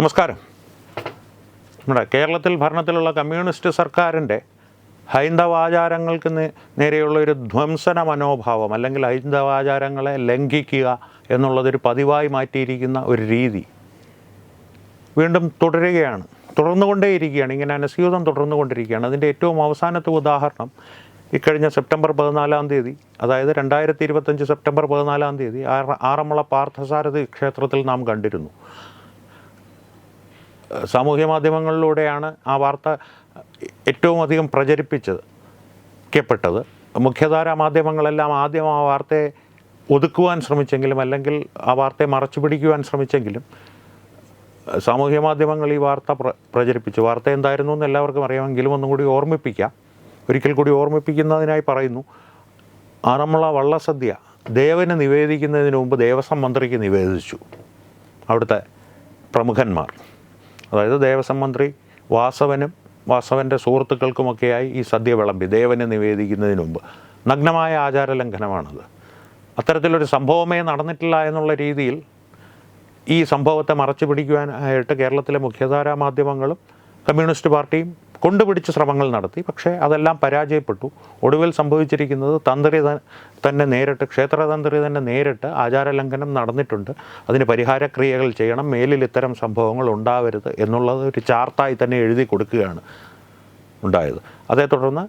നമസ്കാരം. നമ്മുടെ കേരളത്തിൽ ഭരണത്തിലുള്ള കമ്മ്യൂണിസ്റ്റ് സർക്കാരിന്റെ ഹൈന്ദവാചാരങ്ങൾക്ക് നേരെയുള്ള ഒരു ധ്വംസന മനോഭാവം അല്ലെങ്കിൽ ഹൈന്ദവാചാരങ്ങളെ ലംഘിക്കുക എന്നുള്ളതൊരു പതിവായി മാറ്റിയിരിക്കുന്ന ഒരു രീതി വീണ്ടും തുടരുകയാണ്. തുടർന്നുകൊണ്ടേയിരിക്കുകയാണ്. ഇങ്ങനെ അനസ്യൂതം തുടർന്നുകൊണ്ടിരിക്കുകയാണ്. അതിന്റെ ഏറ്റവും അവസാനത്തെ ഉദാഹരണം ഇക്കഴിഞ്ഞ സെപ്റ്റംബർ പതിനാലാം തീയതി അതായത് രണ്ടായിരത്തി ഇരുപത്തഞ്ച് സെപ്റ്റംബർ പതിനാലാം തീയതി ആറ- ആറന്മുള പാർത്ഥസാരഥി ക്ഷേത്രത്തിൽ നാം കണ്ടിരുന്നു. സാമൂഹ്യ മാധ്യമങ്ങളിലൂടെയാണ് ആ വാർത്ത ഏറ്റവും അധികം പ്രചരിപ്പിച്ചത് ക്കപ്പെട്ടത്. മുഖ്യധാരാ മാധ്യമങ്ങളെല്ലാം ആദ്യം ആ വാർത്തയെ ഒതുക്കുവാൻ ശ്രമിച്ചെങ്കിലും അല്ലെങ്കിൽ ആ വാർത്തയെ മറച്ചു പിടിക്കുവാൻ ശ്രമിച്ചെങ്കിലും സാമൂഹ്യ മാധ്യമങ്ങൾ ഈ വാർത്ത പ്ര പ്രചരിപ്പിച്ചു. വാർത്ത എന്തായിരുന്നു എന്ന് എല്ലാവർക്കും അറിയാമെങ്കിലും ഒന്നും കൂടി ഓർമ്മിപ്പിക്കാം. ഒരിക്കൽ കൂടി ഓർമ്മിപ്പിക്കുന്നതിനായി പറയുന്നു ആറന്മുള വള്ളസദ്യ ദേവന് നിവേദിക്കുന്നതിന് മുമ്പ് ദേവസ്വം മന്ത്രിക്ക് നിവേദിച്ചു അവിടുത്തെ പ്രമുഖന്മാർ. അതായത് ദേവസ്വം മന്ത്രി വാസവനും വാസവന്റെ സുഹൃത്തുക്കൾക്കുമൊക്കെയായി ഈ സദ്യ വിളമ്പി ദേവനെ നിവേദിക്കുന്നതിന് മുമ്പ്. നഗ്നമായ ആചാര ലംഘനമാണത് അത്തരത്തിലൊരു സംഭവമേ നടന്നിട്ടില്ല എന്നുള്ള രീതിയിൽ ഈ സംഭവത്തെ മറച്ചു പിടിക്കുവാനായിട്ട് കേരളത്തിലെ മുഖ്യധാരാ മാധ്യമങ്ങളും കമ്മ്യൂണിസ്റ്റ് പാർട്ടിയും കൊണ്ടുപിടിച്ച് ശ്രമങ്ങൾ നടത്തി. പക്ഷേ അതെല്ലാം പരാജയപ്പെട്ടു. ഒടുവിൽ സംഭവിച്ചിരിക്കുന്നത് തന്ത്രി തന്നെ നേരിട്ട് ക്ഷേത്രതന്ത്രി തന്നെ നേരിട്ട് ആചാരലംഘനം നടന്നിട്ടുണ്ട്. അതിന് പരിഹാരക്രിയകൾ ചെയ്യണം. മേലിൽ ഇത്തരം സംഭവങ്ങൾ ഉണ്ടാവരുത് എന്നുള്ളത് ഒരു ചാർത്തായി തന്നെ എഴുതി കൊടുക്കുകയാണ് ഉണ്ടായത്. അതേ തുടർന്ന്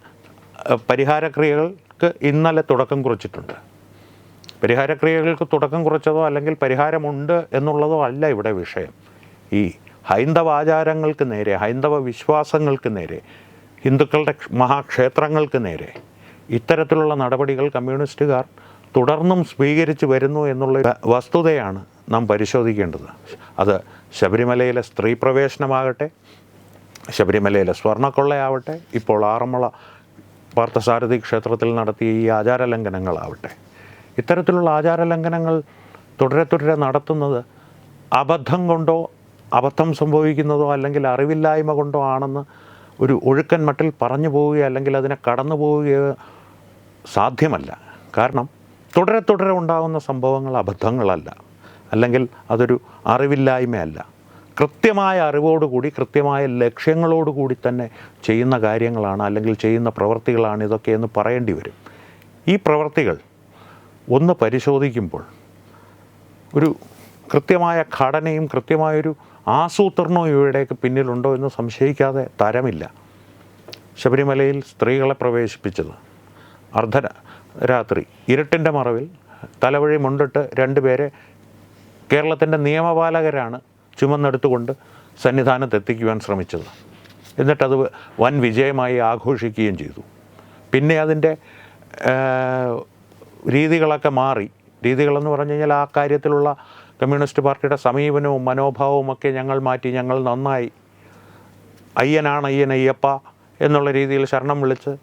പരിഹാരക്രിയകൾക്ക് ഇന്നലെ തുടക്കം കുറിച്ചിട്ടുണ്ട്. പരിഹാരക്രിയകൾക്ക് തുടക്കം കുറിച്ചതോ അല്ലെങ്കിൽ പരിഹാരമുണ്ട് എന്നുള്ളതോ അല്ല ഇവിടെ വിഷയം. ഈ ഹൈന്ദവ ആചാരങ്ങൾക്ക് നേരെ ഹൈന്ദവ വിശ്വാസങ്ങൾക്ക് നേരെ ഹിന്ദുക്കളുടെ മഹാക്ഷേത്രങ്ങൾക്ക് നേരെ ഇത്തരത്തിലുള്ള നടപടികൾ കമ്മ്യൂണിസ്റ്റുകാർ തുടർന്നും സ്വീകരിച്ചു വരുന്നു എന്നുള്ള വസ്തുതയാണ് നാം പരിശോധിക്കേണ്ടത്. അത് ശബരിമലയിലെ സ്ത്രീ പ്രവേശനമാകട്ടെ ശബരിമലയിലെ സ്വർണക്കൊള്ളയാവട്ടെ ഇപ്പോൾ ആറന്മുള പാർത്ഥസാരഥി ക്ഷേത്രത്തിൽ നടത്തിയ ഈ ആചാരലംഘനങ്ങളാവട്ടെ. ഇത്തരത്തിലുള്ള ആചാരലംഘനങ്ങൾ തുടരെ തുടരെ നടത്തുന്നത് അബദ്ധം കൊണ്ടോ അബദ്ധം സംഭവിക്കുന്നതോ അല്ലെങ്കിൽ അറിവില്ലായ്മ കൊണ്ടോ ആണെന്ന് ഒരു ഒഴുക്കൻ മട്ടിൽ പറഞ്ഞു പോവുകയോ അല്ലെങ്കിൽ അതിനെ കടന്നു പോവുകയോ സാധ്യമല്ല. കാരണം തുടരെ തുടരെ ഉണ്ടാകുന്ന സംഭവങ്ങൾ അബദ്ധങ്ങളല്ല. അല്ലെങ്കിൽ അതൊരു അറിവില്ലായ്മയല്ല. കൃത്യമായ അറിവോടുകൂടി കൃത്യമായ ലക്ഷ്യങ്ങളോടുകൂടി തന്നെ ചെയ്യുന്ന കാര്യങ്ങളാണ് അല്ലെങ്കിൽ ചെയ്യുന്ന പ്രവൃത്തികളാണ് ഇതൊക്കെ എന്ന് പറയേണ്ടി വരും. ഈ പ്രവൃത്തികൾ ഒന്ന് പരിശോധിക്കുമ്പോൾ ഒരു കൃത്യമായ ഘടനയും കൃത്യമായൊരു ആസൂത്രണവും ഇവിടേക്ക് പിന്നിലുണ്ടോ എന്ന് സംശയിക്കാതെ തരമില്ല. ശബരിമലയിൽ സ്ത്രീകളെ പ്രവേശിപ്പിച്ചത്. അർദ്ധ രാത്രി. ഇരുട്ടിന്റെ മറവിൽ തലവഴി മുണ്ടിട്ട് രണ്ടുപേരെ കേരളത്തിന്റെ നിയമപാലകരാണ് ചുമന്നെടുത്തുകൊണ്ട് സന്നിധാനത്ത് എത്തിക്കുവാൻ ശ്രമിച്ചത്. എന്നിട്ടത് വൻ വിജയമായി ആഘോഷിക്കുകയും ചെയ്തു. പിന്നെ അതിന്റെ രീതികളൊക്കെ മാറി. രീതികളെന്ന് പറഞ്ഞു കഴിഞ്ഞാൽ ആ കാര്യത്തിലുള്ള കമ്മ്യൂണിസ്റ്റ് പാർട്ടിയുടെ സമീപനവും മനോഭാവവും ഒക്കെ ഞങ്ങൾ മാറ്റി ഞങ്ങൾ നന്നായി. അയ്യനാണ് അയ്യൻ അയ്യപ്പ എന്നുള്ള രീതിയിൽ ശരണം വിളിച്ച്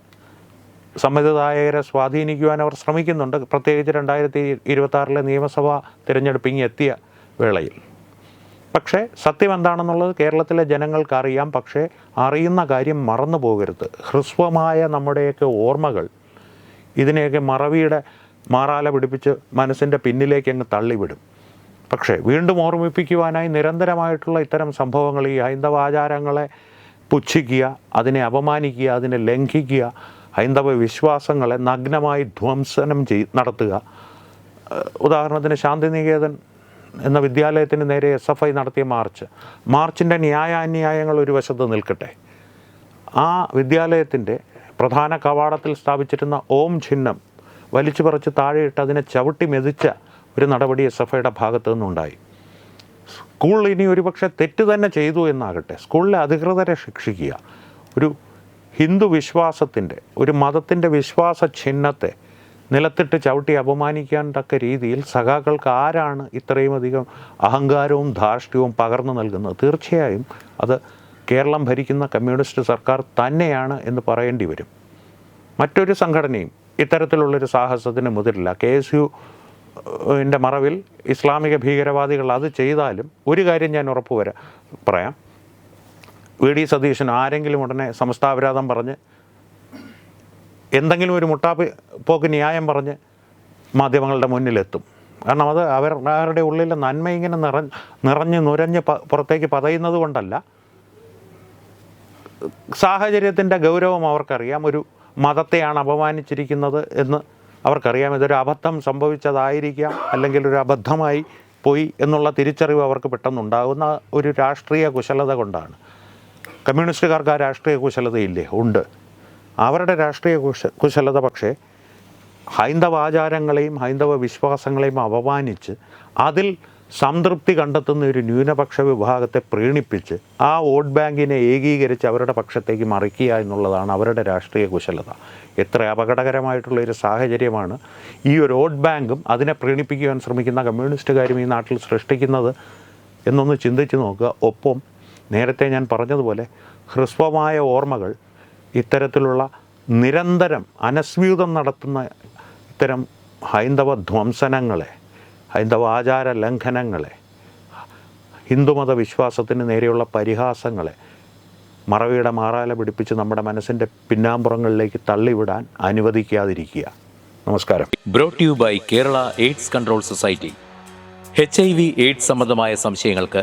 സമ്മതിദായകരെ സ്വാധീനിക്കുവാൻ അവർ ശ്രമിക്കുന്നുണ്ട്. പ്രത്യേകിച്ച് രണ്ടായിരത്തി ഇരുപത്തി നിയമസഭാ തിരഞ്ഞെടുപ്പ് ഇങ്ങ് എത്തിയ വേളയിൽ. പക്ഷേ സത്യം എന്താണെന്നുള്ളത് കേരളത്തിലെ ജനങ്ങൾക്ക് അറിയാം. പക്ഷേ അറിയുന്ന കാര്യം മറന്നു പോകരുത്. ഹ്രസ്വമായ നമ്മുടെയൊക്കെ ഓർമ്മകൾ ഇതിനെയൊക്കെ മറവിയുടെ മാറാല പിടിപ്പിച്ച് മനസ്സിന്റെ പിന്നിലേക്ക് അങ്ങ് തള്ളിവിടും. പക്ഷേ വീണ്ടും ഓർമ്മിപ്പിക്കുവാനായി നിരന്തരമായിട്ടുള്ള ഇത്തരം സംഭവങ്ങൾ ഈ ഹൈന്ദവ ആചാരങ്ങളെ പുച്ഛിക്കുക അതിനെ അപമാനിക്കുക അതിനെ ലംഘിക്കുക ഹൈന്ദവ വിശ്വാസങ്ങളെ നഗ്നമായി ധ്വംസനം ചെയ് നടത്തുക. ഉദാഹരണത്തിന് ശാന്തിനികേതൻ എന്ന വിദ്യാലയത്തിന് നേരെ എസ് എഫ് ഐ നടത്തിയ മാർച്ച്. മാർച്ചിന്റെ ന്യായാന്യായങ്ങൾ ഒരു വശത്ത് നിൽക്കട്ടെ. ആ വിദ്യാലയത്തിന്റെ പ്രധാന കവാടത്തിൽ സ്ഥാപിച്ചിരുന്ന ഓം ചിഹ്നം വലിച്ചു പറിച്ച് താഴെയിട്ട് അതിനെ ചവിട്ടി മെതിച്ച ഒരു നടപടി എസ് എഫ് ഐയുടെ ഭാഗത്തു നിന്നുണ്ടായി. സ്കൂൾ ഇനി ഒരുപക്ഷെ തെറ്റ് തന്നെ ചെയ്തു എന്നാകട്ടെ സ്കൂളിലെ അധികൃതരെ ശിക്ഷിക്കുക ഒരു ഹിന്ദു വിശ്വാസത്തിന്റെ ഒരു മതത്തിന്റെ വിശ്വാസ ചിഹ്നത്തെ നിലത്തിട്ട് ചവിട്ടി അപമാനിക്കാൻ തക്ക രീതിയിൽ സഖാക്കൾക്ക് ആരാണ് ഇത്രയും അധികം അഹങ്കാരവും ധാർഷ്ട്യവും പകർന്നു നൽകുന്നത്? തീർച്ചയായും അത് കേരളം ഭരിക്കുന്ന കമ്മ്യൂണിസ്റ്റ് സർക്കാർ തന്നെയാണ് എന്ന് പറയേണ്ടി വരും. മറ്റൊരു സംഘടനയും ഇത്തരത്തിലുള്ളൊരു സാഹസത്തിന് മുതിരില്ല. കെ എസ് യു ന്റെ മറവിൽ ഇസ്ലാമിക ഭീകരവാദികൾ അത് ചെയ്താലും ഒരു കാര്യം ഞാൻ ഉറപ്പ് വരാം പറയാം. വി. ഡി. സതീശൻ ആരെങ്കിലും ഉടനെ സമസ്താപരാധം പറഞ്ഞ് എന്തെങ്കിലും ഒരു മുട്ടാപ്പ് പോക്ക് ന്യായം പറഞ്ഞ് മാധ്യമങ്ങളുടെ മുന്നിലെത്തും. കാരണം അത് അവരുടെ ഉള്ളിലെ നന്മ ഇങ്ങനെ നിറ നിറഞ്ഞ് നുരഞ്ഞ് പുറത്തേക്ക് പതയുന്നത് കൊണ്ടല്ല. സാഹചര്യത്തിന്റെ ഗൗരവം അവർക്കറിയാം. ഒരു മതത്തെയാണ് അപമാനിച്ചിരിക്കുന്നത് എന്ന് അവർക്കറിയാം ഇതൊരു അബദ്ധം സംഭവിച്ചതായിരിക്കാം അല്ലെങ്കിൽ ഒരു അബദ്ധമായി പോയി എന്നുള്ള തിരിച്ചറിവ് അവർക്ക് പെട്ടെന്നുണ്ടാകുന്ന ഒരു രാഷ്ട്രീയ കുശലത കൊണ്ടാണ്. കമ്മ്യൂണിസ്റ്റുകാർക്ക് ആ രാഷ്ട്രീയ കുശലതയില്ലേ? ഉണ്ട്. അവരുടെ രാഷ്ട്രീയ കുശ കുശലത പക്ഷേ ഹൈന്ദവ ആചാരങ്ങളെയും ഹൈന്ദവ വിശ്വാസങ്ങളെയും അപമാനിച്ച് അതിൽ സംതൃപ്തി കണ്ടെത്തുന്ന ഒരു ന്യൂനപക്ഷ വിഭാഗത്തെ പ്രീണിപ്പിച്ച് ആ വോട്ട് ബാങ്കിനെ ഏകീകരിച്ച് അവരുടെ പക്ഷത്തേക്ക് മറിക്കുക എന്നുള്ളതാണ് അവരുടെ രാഷ്ട്രീയ കുശലത. എത്ര അപകടകരമായിട്ടുള്ള ഒരു സാഹചര്യമാണ് ഈ ഒരു വോട്ട് ബാങ്കും അതിനെ പ്രീണിപ്പിക്കുവാൻ ശ്രമിക്കുന്ന കമ്മ്യൂണിസ്റ്റുകാരും ഈ നാട്ടിൽ സൃഷ്ടിക്കുന്നത് എന്നൊന്ന് ചിന്തിച്ച് നോക്കുക. ഒപ്പം നേരത്തെ ഞാൻ പറഞ്ഞതുപോലെ ഹ്രസ്വമായ ഓർമ്മകൾ ഇത്തരത്തിലുള്ള നിരന്തരം അനസ്മ്യൂതം നടത്തുന്ന ഇത്തരം ഹൈന്ദവ ധ്വംസനങ്ങളെ ഹൈന്ദവ ആചാര ലംഘനങ്ങളെ ഹിന്ദുമത വിശ്വാസത്തിന് നേരെയുള്ള പരിഹാസങ്ങളെ മറവിയുടെ മാറാല പിടിപ്പിച്ച് നമ്മുടെ മനസ്സിന്റെ പിന്നാമ്പുറങ്ങളിലേക്ക് തള്ളിവിടാൻ അനുവദിക്കാതിരിക്കുക. നമസ്കാരം. Brought you by Kerala AIDS control society H I V AIDS സംബന്ധമായ സംശയങ്ങൾക്ക്